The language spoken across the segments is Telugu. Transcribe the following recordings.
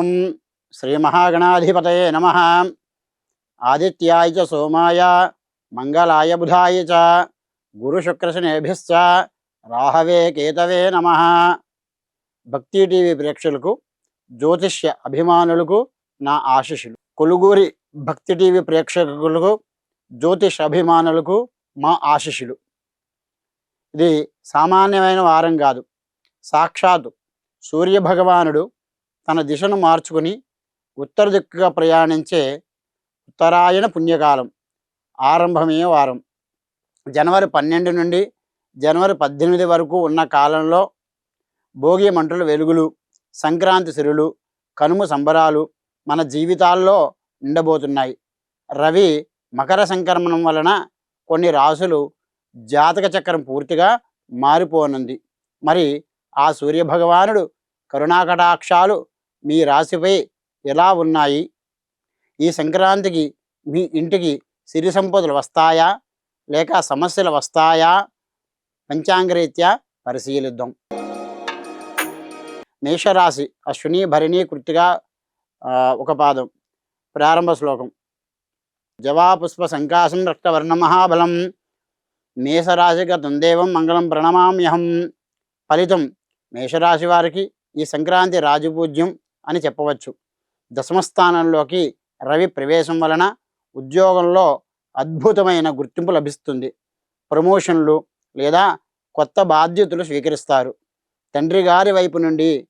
ఓం శ్రీ మహాగణాధిపతయే నమ ఆదిత్యాయ చ సోమాయ మంగళాయ బుధాయ చ గురుశుక్రశనేభిశ్చ రాహవే కేతవే నమ భక్తి టీవీ ప్రేక్షకులకు జ్యోతిష్య అభిమానులకు నా ఆశిషులు కొలుగూరి భక్తి టీవీ ప్రేక్షకులకు జ్యోతిష్ అభిమానులకు మా ఆశిషులు ఇది సామాన్యమైన వారం కాదు. సాక్షాత్ సూర్య భగవానుడు తన దిశను మార్చుకుని ఉత్తర దిక్కుగా ప్రయాణించే ఉత్తరాయణ పుణ్యకాలం ఆరంభమయ్యే వారం. జనవరి పన్నెండు నుండి జనవరి పద్దెనిమిది వరకు ఉన్న కాలంలో భోగి మంటలు వెలుగులు సంక్రాంతి సిరులు కనుమ సంబరాలు మన జీవితాల్లో ఉండబోతున్నాయి రవి మకర సంక్రమణం వలన కొన్ని రాసులు జాతక చక్రం పూర్తిగా మారిపోనుంది. మరి ఆ సూర్యభగవానుడు కరుణాకటాక్షాలు మీ రాశిపై ఎలా ఉన్నాయి? ఈ సంక్రాంతికి మీ ఇంటికి సిరి సంపదలు వస్తాయా? లేక సమస్యలు వస్తాయా? పంచాంగరీత్యా పరిశీలిద్దాం. మేషరాశి అశ్విని భరిణి కృతిగా ఒక పాదం. ప్రారంభ శ్లోకం. జవాపుష్ప సంకాశం రక్తవర్ణ మహాబలం. మేషరాశిగతం దేవం మంగళం ప్రణమామ్యహం. ఫలితం మేషరాశి వారికి ఈ సంక్రాంతి రాజపూజ్యం అని చెప్పవచ్చు. దశమస్థానంలోకి రవి ప్రవేశం వలన ఉద్యోగంలో అద్భుతమైన గుర్తింపు లభిస్తుంది. ప్రమోషన్లు లేదా కొత్త బాధ్యతలు స్వీకరిస్తారు. తండ్రి గారి వైపు నుండి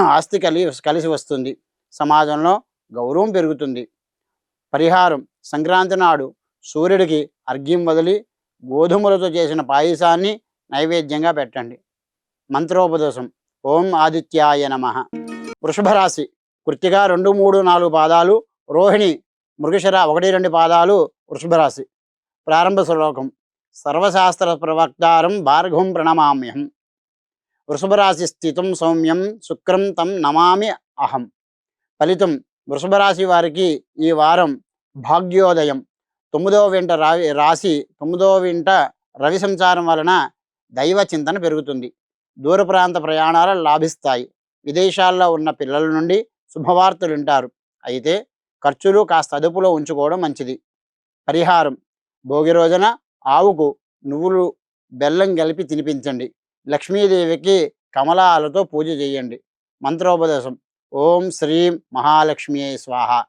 ఆస్తి కలిసి కలిసి వస్తుంది. సమాజంలో గౌరవం పెరుగుతుంది. పరిహారం సంక్రాంతి నాడు సూర్యుడికి అర్ఘ్యం వదిలి గోధుమలతో చేసిన పాయసాన్ని నైవేద్యంగా పెట్టండి. మంత్రోపదేశం. ఓం ఆదిత్యాయ నమ. వృషభ రాశి కృత్తిగా రెండు మూడు నాలుగు పాదాలు. రోహిణి మృగశిర ఒకటి రెండు పాదాలు వృషభ రాశి ప్రారంభ శ్లోకం. సర్వశాస్త్ర ప్రవక్తారం భార్గవం ప్రణమామ్యహం. వృషభ రాశి స్థితం సౌమ్యం శుక్రం తం నమామి అహం. ఫలితం వృషభ రాశి వారికి ఈ వారం భాగ్యోదయం. తొమ్మిదవ వెంట రా రాశి తొమ్మిదవ వెంట రవి సంచారం వలన దైవ చింతన పెరుగుతుంది. దూర ప్రాంత ప్రయాణాలు లాభిస్తాయి. విదేశాల్లో ఉన్న పిల్లల నుండి శుభవార్తలు వింటారు. అయితే ఖర్చులు కాస్త అదుపులో ఉంచుకోవడం మంచిది. పరిహారం. భోగి రోజున ఆవుకు నువ్వులు బెల్లం కలిపి తినిపించండి. లక్ష్మీదేవికి కమలాలతో పూజ చేయండి. మంత్రోపదేశం. ఓం శ్రీం మహాలక్ష్మి స్వాహ.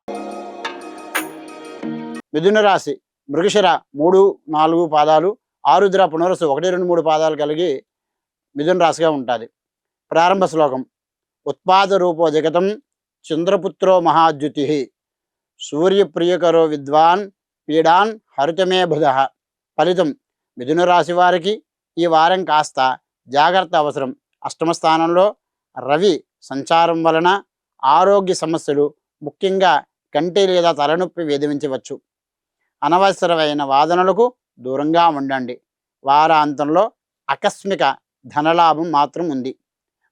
మిథున రాశి. మృగశిర మూడు నాలుగు పాదాలు. ఆరుద్ర పునరసు ఒకటి రెండు మూడు పాదాలు కలిగి మిథున రాశిగా ఉంటుంది. ప్రారంభ శ్లోకం. ఉత్పాద రూపో జగతం చంద్రపుత్రో మహాద్యుతి. సూర్యప్రియకరో విద్వాన్ పీడాన్ హరితమే బుధ. ఫలితం మిథున రాశి వారికి ఈ వారం కాస్త జాగ్రత్త అవసరం. అష్టమ స్థానంలో రవి సంచారం వలన ఆరోగ్య సమస్యలు ముఖ్యంగా కంటి లేదా తలనొప్పి వేధించవచ్చు. అనవసరమైన వాదనలకు దూరంగా ఉండండి. వారాంతంలో ఆకస్మిక ధనలాభం మాత్రం ఉంది.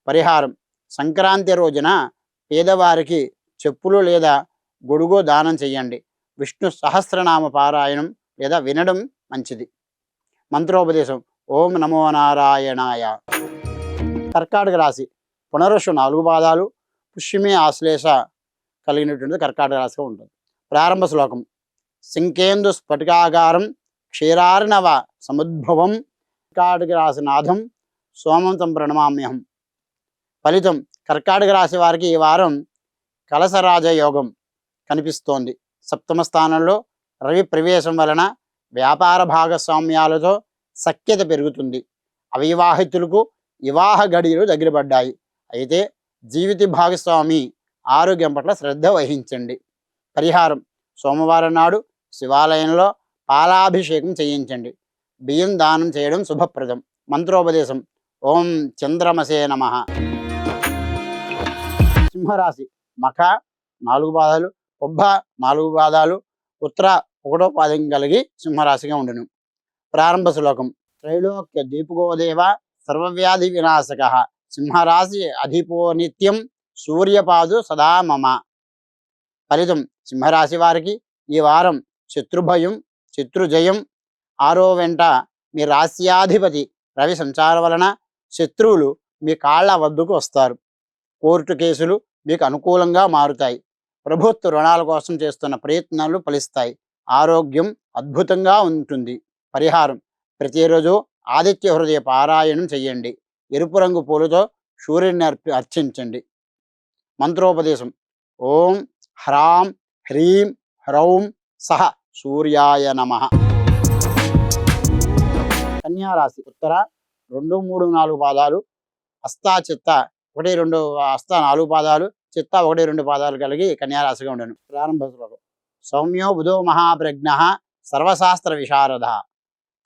పరిహారం సంక్రాంతి రోజున పేదవారికి చెప్పులు లేదా గొడుగు దానం చేయండి. విష్ణు సహస్రనామ పారాయణం లేదా వినడం మంచిది. మంత్రోపదేశం. ఓం నమో నారాయణాయ. కర్కాటక రాశి. పునరుషు నాలుగు పాదాలు. పుష్యమి ఆశ్లేష కలిగినటువంటి కర్కాటక రాశిగా ఉంటుంది. ప్రారంభ శ్లోకం. సింకేందు స్ఫటికాగారం క్షీరార్ణవ సముద్భవం. కర్కాటక రాశి నాథం. సోమంతం ప్రణమామ్యహం ఫలితం కర్కాటక రాశి వారికి ఈ వారం కలసరాజ యోగం కనిపిస్తోంది. సప్తమ స్థానంలో రవి ప్రవేశం వలన వ్యాపార భాగస్వామ్యాలతో సఖ్యత పెరుగుతుంది. అవివాహితులకు వివాహ గడియలు దగ్గరపడ్డాయి అయితే జీవిత భాగస్వామి ఆరోగ్యం పట్ల శ్రద్ధ వహించండి. పరిహారం. సోమవారం నాడు శివాలయంలో పాలాభిషేకం చేయించండి. బియ్యం దానం చేయడం శుభప్రదం. మంత్రోపదేశం. ఓం చంద్రమసే నమ. సింహరాశి. మఖ నాలుగు పాదాలు పొబ్బ నాలుగు పాదాలు ఉత్తర ఒకటో పాదం కలిగి సింహరాశిగా ఉండును. ప్రారంభ శ్లోకం. త్రైలోక్య దీపగోదేవ సర్వవ్యాధి వినాశక. సింహరాశి అధిపో నిత్యం సూర్యపాదు సదా మమ. ఫలితం సింహరాశి వారికి ఈ వారం శత్రుభయం శత్రుజయం. ఆరో వెంట మీ రాశ్యాధిపతి రవి సంచారం వలన శత్రువులు మీ కాళ్ళ వద్దకు వస్తారు. కోర్టు కేసులు మీకు అనుకూలంగా మారుతాయి. ప్రభుత్వ రుణాల కోసం చేస్తున్న ప్రయత్నాలు ఫలిస్తాయి. ఆరోగ్యం అద్భుతంగా ఉంటుంది. పరిహారం. ప్రతిరోజు ఆదిత్య హృదయ పారాయణం చేయండి. ఎరుపు రంగు పూలతో సూర్యుడిని అర్పి అర్చించండి. మంత్రోపదేశం. ఓం హ్రాం హ్రీం హ్రౌం సహ సూర్యాయ నమ. కన్యారాశి ఉత్తర రెండు మూడు నాలుగు పాదాలు హస్తాచిత్త ఒకటి రెండు హస్త నాలుగు పాదాలు చిత్త ఒకటి రెండు పాదాలు కలిగి కన్యారాశిగా ఉండను ప్రారంభ శ్లోకం. సౌమ్యో బుధో మహాప్రజ్ఞ సర్వశాస్త్ర విశారద.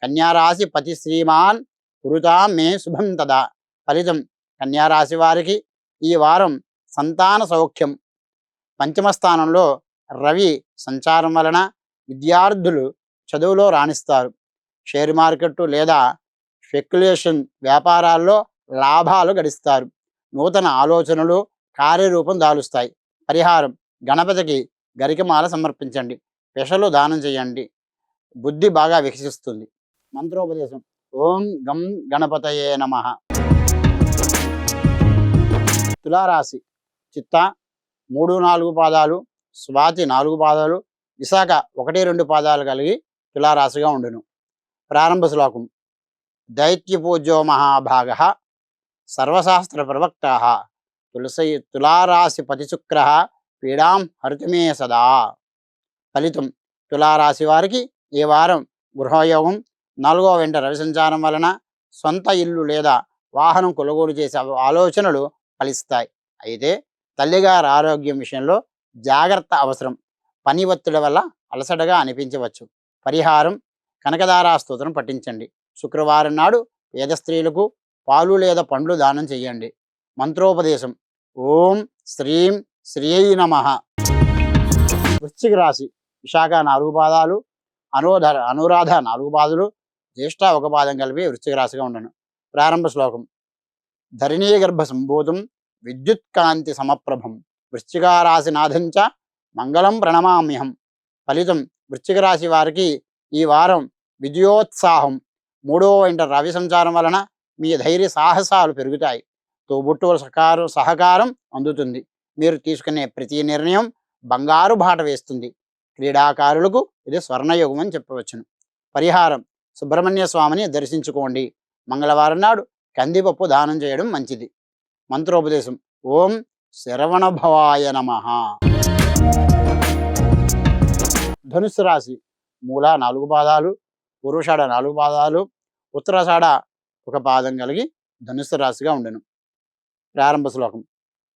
కన్యారాశి పతి శ్రీమాన్ కురుతా మే శుభం తదా. ఫలితం కన్యారాశి వారికి ఈ వారం సంతాన సౌఖ్యం. పంచమ స్థానంలో రవి సంచారం వలన విద్యార్థులు చదువులో రాణిస్తారు. షేర్ మార్కెట్ లేదా స్పెక్యులేషన్ వ్యాపారాల్లో లాభాలు గడిస్తారు. నూతన ఆలోచనలు కార్యరూపం దాలుస్తాయి. పరిహారం. గణపతికి గరికమాల సమర్పించండి. పెషలు దానం చేయండి. బుద్ధి బాగా వికసిస్తుంది. మంత్రోపదేశం. ఓం గం గణపతయే నమ. తులారాశి. చిత్త మూడు నాలుగు పాదాలు స్వాతి నాలుగు పాదాలు విశాఖ ఒకటి రెండు పాదాలు కలిగి తులారాశిగా ఉండును. ప్రారంభ శ్లోకం. దైత్యపూజ్యో మహాభాగ. సర్వశాస్త్ర ప్రవక్త తులసి తులారాశి పతిశుక్ర పీడాం హరితమే సదా. ఫలితం తులారాశి వారికి ఈ వారం గృహయోగం నాలుగో వెంట రవి సంచారం వలన సొంత ఇల్లు లేదా వాహనం కొనుగోలు చేసే ఆలోచనలు ఫలిస్తాయి. అయితే తల్లిగారి ఆరోగ్యం విషయంలో జాగ్రత్త అవసరం. పని ఒత్తిడి వల్ల అలసటగా అనిపించవచ్చు. పరిహారం కనకదారా స్తోత్రం పఠించండి. శుక్రవారం నాడు పేద స్త్రీలకు పాలు లేదా పండ్లు దానం చేయండి. మంత్రోపదేశం. ఓం శ్రీం శ్రీయ నమ. వృశ్చిక రాశి. విశాఖ నాలుగు పాదాలు. అనురాధ అనురాధ నాలుగు పాదులు. జ్యేష్ఠ ఒక పాదం కలిపి వృశ్చిక రాశిగా ఉండను ప్రారంభ శ్లోకం. ధరణీ గర్భ సంభూతం విద్యుత్ కాంతి సమప్రభం. వృశ్చిక రాశి నాథంచ మంగళం ప్రణమామ్యహం. ఫలితం వృశ్చిక రాశి వారికి ఈ వారం విజయోత్సాహం. మూడవ ఇంట రవి సంచారం వలన మీ ధైర్య సాహసాలు పెరుగుతాయి. తోబుట్టువుల సహకారం సహకారం అందుతుంది. మీరు తీసుకునే ప్రతి నిర్ణయం బంగారు బాట వేస్తుంది. క్రీడాకారులకు ఇది స్వర్ణయుగం అని చెప్పవచ్చును. పరిహారం. సుబ్రహ్మణ్య స్వామిని దర్శించుకోండి. మంగళవారం నాడు కందిపప్పు దానం చేయడం మంచిది. మంత్రోపదేశం. ఓం శరవణభవాయ నమ. ధనుస్సు రాశి. మూల నాలుగు పాదాలు పురుషాడ నాలుగు పాదాలు ఉత్తరాషాఢ ఒక పాదం కలిగి ధనుస్సు రాశిగా ఉండెను. ప్రారంభ శ్లోకం.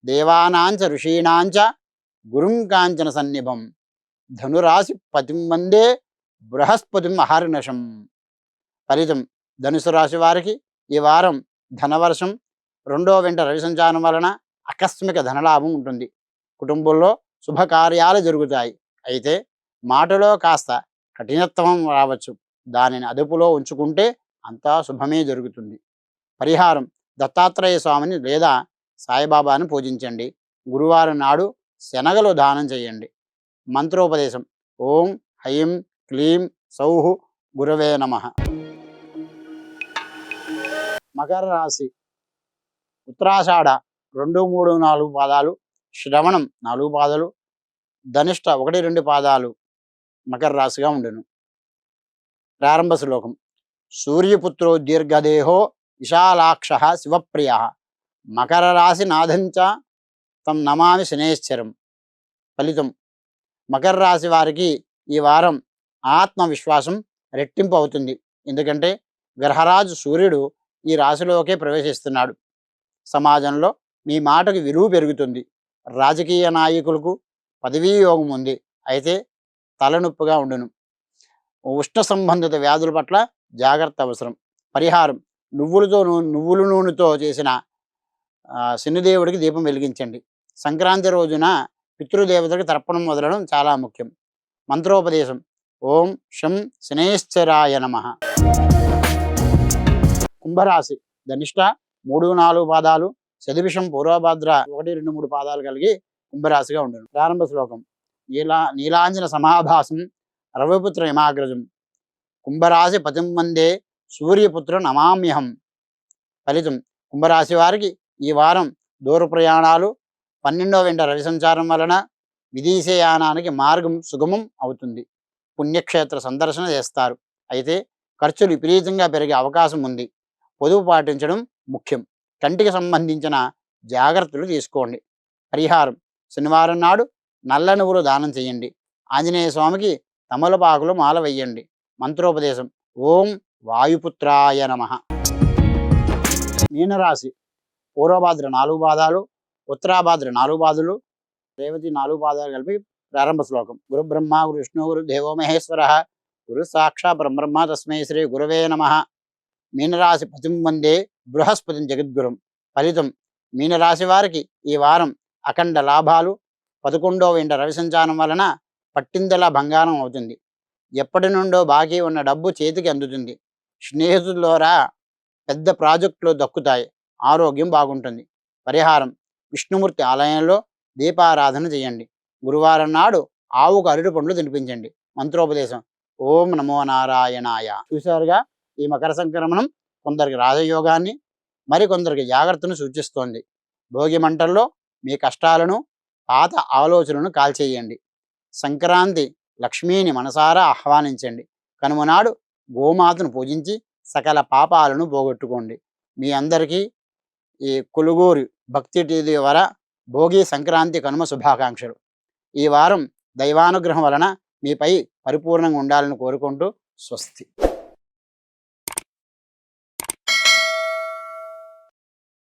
దేవానాంచ ఋషీణాంచ గురుం కాంచన సన్నిభం. ధనురాశి పతిం వందే బృహస్పతిం అహర్నశం ఫలితం ధనుసు రాశి వారికి ఈ వారం ధనవర్షం రెండో వెంట రవి సంచారం వలన ఆకస్మిక ధనలాభం ఉంటుంది. కుటుంబంలో శుభకార్యాలు జరుగుతాయి. అయితే మాటలో కాస్త కఠినత్వం రావచ్చు. దానిని అదుపులో ఉంచుకుంటే అంతా శుభమే జరుగుతుంది. పరిహారం దత్తాత్రేయ స్వామిని లేదా సాయిబాబాను పూజించండి. గురువారం నాడు శనగలు దానం చేయండి. మంత్రోపదేశం. ఓం హైం క్లీం సౌహు గురవే నమ. మకర రాశి. ఉత్తరాషాఢ రెండు మూడు నాలుగు పాదాలు. శ్రవణం నాలుగు పాదాలు. ధనిష్ట ఒకటి రెండు పాదాలు. మకర రాశిగా ఉండెను. ప్రారంభ శ్లోకం. సూర్యపుత్రో దీర్ఘదేహో విశాలాక్ష శివప్రియ. మకర రాశి నాథంచ తం నమామి శనేశ్వరం ఫలితం మకర రాశి వారికి ఈ వారం ఆత్మవిశ్వాసం రెట్టింపు అవుతుంది. ఎందుకంటే గ్రహరాజు సూర్యుడు ఈ రాశిలోకే ప్రవేశిస్తున్నాడు. సమాజంలో మీ మాటకు విలువ పెరుగుతుంది. రాజకీయ నాయకులకు పదవీ యోగం ఉంది. అయితే తలనొప్పిగా ఉండును. ఉష్ణ సంబంధిత వ్యాధుల పట్ల జాగ్రత్త అవసరం. పరిహారం. నువ్వులతో నూ- నువ్వుల నూనెతో చేసిన ఆ, శనిదేవుడికి దీపం వెలిగించండి. సంక్రాంతి రోజున పితృదేవతలకు తర్పణం వదలడం చాలా ముఖ్యం. మంత్రోపదేశం. ఓం శం శనేశ్చరాయ నమ. కుంభరాశి. ధనిష్ట మూడు నాలుగు పాదాలు. చదివిషం పూర్వభద్ర ఒకటి రెండు మూడు పాదాలు కలిగి కుంభరాశిగా ఉండను ప్రారంభ శ్లోకం. నీలా నీలాంజన సమాభాసం. రవిపుత్ర యమాగ్రజం కుంభరాశి పతిం వందే సూర్యపుత్ర నమామ్యహం ఫలితం. కుంభరాశి వారికి ఈ వారం దూర ప్రయాణాలు పన్నెండవ వెంట రవి సంచారం వలన విదేశయానానికి మార్గం సుగమం అవుతుంది. పుణ్యక్షేత్ర సందర్శన చేస్తారు. అయితే ఖర్చులు విపరీతంగా పెరిగే అవకాశం ఉంది. పొదుపు పాటించడం ముఖ్యం. కంటికి సంబంధించిన జాగ్రత్తలు తీసుకోండి. పరిహారం. శనివారం నాడు నల్ల నువ్వులు దానం చేయండి. ఆంజనేయ స్వామికి తమలపాకులు మాల వేయండి. మంత్రోపదేశం. ఓం వాయుపుత్రాయ నమ. మీనరాశి పూర్వభాద్ర నాలుగు పాదాలు ఉత్తరాభాద్ర నాలుగు పాదులు రేవతి నాలుగు పాదాలు కలిపి ప్రారంభ శ్లోకం. గురు బ్రహ్మ గురు విష్ణు గురు దేవో మహేశ్వర. గురు సాక్షా పరబ్రహ్మ తస్మై శ్రీ గురవే నమ. మీనరాశి పతిం వందే బృహస్పతిం జగద్గురం. ఫలితం మీనరాశి వారికి ఈ వారం అఖండ లాభాలు పదకొండవ ఇంట రవి సంచారం వలన పట్టిందలా బంగారం అవుతుంది. ఎప్పటి నుండో బాకీ ఉన్న డబ్బు చేతికి అందుతుంది. స్నేహితుల ద్వారా పెద్ద ప్రాజెక్టులు దక్కుతాయి. ఆరోగ్యం బాగుంటుంది. పరిహారం. విష్ణుమూర్తి ఆలయంలో దీపారాధన చేయండి. గురువారం నాడు ఆవుకు అరటి పండ్లు తినిపించండి. మంత్రోపదేశం. ఓం నమో నారాయణాయ. చూసారుగా ఈ మకర సంక్రమణం కొందరికి రాజయోగాన్ని మరికొందరికి జాగ్రత్తను సూచిస్తోంది. భోగి మంటల్లో మీ కష్టాలను పాత ఆలోచనను కాల్చేయండి. సంక్రాంతి లక్ష్మీని మనసారా ఆహ్వానించండి. కనుమనాడు గోమాతను పూజించి సకల పాపాలను పోగొట్టుకోండి. మీ అందరికీ ఈ కొలుగూరి భక్తి టీవీ వర భోగి సంక్రాంతి కనుమ శుభాకాంక్షలు. ఈ వారం దైవానుగ్రహం వలన మీపై పరిపూర్ణంగా ఉండాలని కోరుకుంటూ స్వస్తి.